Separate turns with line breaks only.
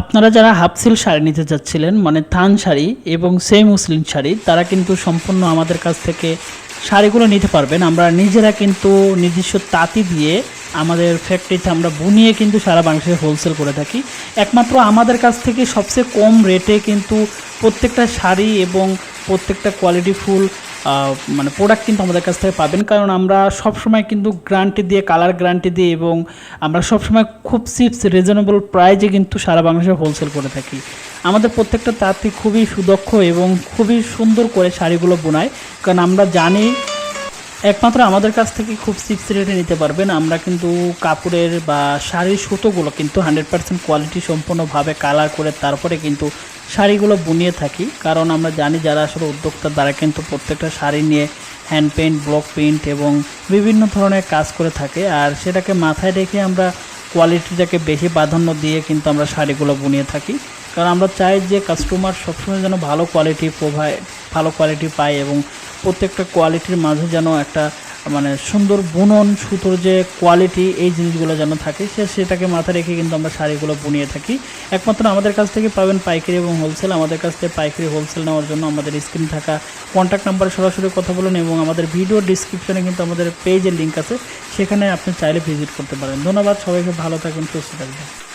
আপনারা যারা হাফসিল শাড়ি নিতে চাচ্ছিলেন মানে থান শাড়ি এবং সেই মুসলিম শাড়ি, তারা কিন্তু সম্পূর্ণ আমাদের কাছ থেকে শাড়িগুলো নিতে পারবেন। আমরা নিজেরা কিন্তু নিজস্ব তাঁতি দিয়ে আমাদের ফ্যাক্টরিতে আমরা বুনিয়ে কিন্তু সারা বাংলাদেশে হোলসেল করে থাকি। একমাত্র আমাদের কাছ থেকে সবচেয়ে কম রেটে কিন্তু প্রত্যেকটা শাড়ি এবং প্রত্যেকটা কোয়ালিটি ফুল মানে প্রোডাক্ট কিন্তু আমাদের কাছ থেকে পাবেন। কারণ আমরা সব সময় কিন্তু গ্যারান্টি দিয়ে কালার গ্যারান্টি দিয়ে এবং আমরা সবসময় খুব চিপস রিজনেবল প্রাইজে কিন্তু সারা বাংলাদেশে হোলসেল করে থাকি। আমাদের প্রত্যেকটা তাঁতি খুবই সুদক্ষ এবং খুবই সুন্দর করে শাড়িগুলো বোনায়। কারণ আমরা জানি একমাত্র আমাদের কাছ থেকে খুব চিপস রেটে নিতে পারবেন। আমরা কিন্তু কাপড়ের বা শাড়ির সুতোগুলো কিন্তু হান্ড্রেড পার্সেন্ট কোয়ালিটি সম্পূর্ণভাবে কালার করে তারপরে কিন্তু শাড়িগুলো বুনিয়ে থাকি, কারণ আমরা জানি যারা আসলে উদ্যোক্তা তারা কিন্তু প্রত্যেকটা শাড়ি নিয়ে হ্যান্ড পেন্ট ব্লক প্রিন্ট এবং বিভিন্ন ধরনের কাজ করে থাকে। আর সেটাকে মাথায় রেখে আমরা কোয়ালিটিটাকে বেশি প্রাধান্য দিয়ে কিন্তু আমরা শাড়িগুলো বুনিয়ে থাকি। কারণ আমরা চাই যে কাস্টমার সবসময় যেন ভালো কোয়ালিটি প্রোভাইড ভালো কোয়ালিটি পায় এবং প্রত্যেকটা কোয়ালিটির মাঝে যেন একটা মানে সুন্দর বুনন, সুতোর যে কোয়ালিটি এই জিনিসগুলো যেন থাকে, সে সেটাকে মাথায় রেখে কিন্তু আমরা শাড়িগুলো বুনিয়ে থাকি। একমাত্র আমাদের কাছ থেকে পাবেন পাইকারি এবং হোলসেল আমাদের কাছ থেকে পাইকারি হোলসেল নেওয়ার জন্য আমাদের স্ক্রিন থাকা কন্ট্যাক্ট নাম্বারে সরাসরি কথা বলুন এবং আমাদের ভিডিও ডিসক্রিপশনে কিন্তু আমাদের পেজের লিঙ্ক আছে। সেখানে আপনি চাইলে ভিজিট করতে পারেন। ধন্যবাদ, সবাইকে ভালো থাকুন, সুস্থ থাকবেন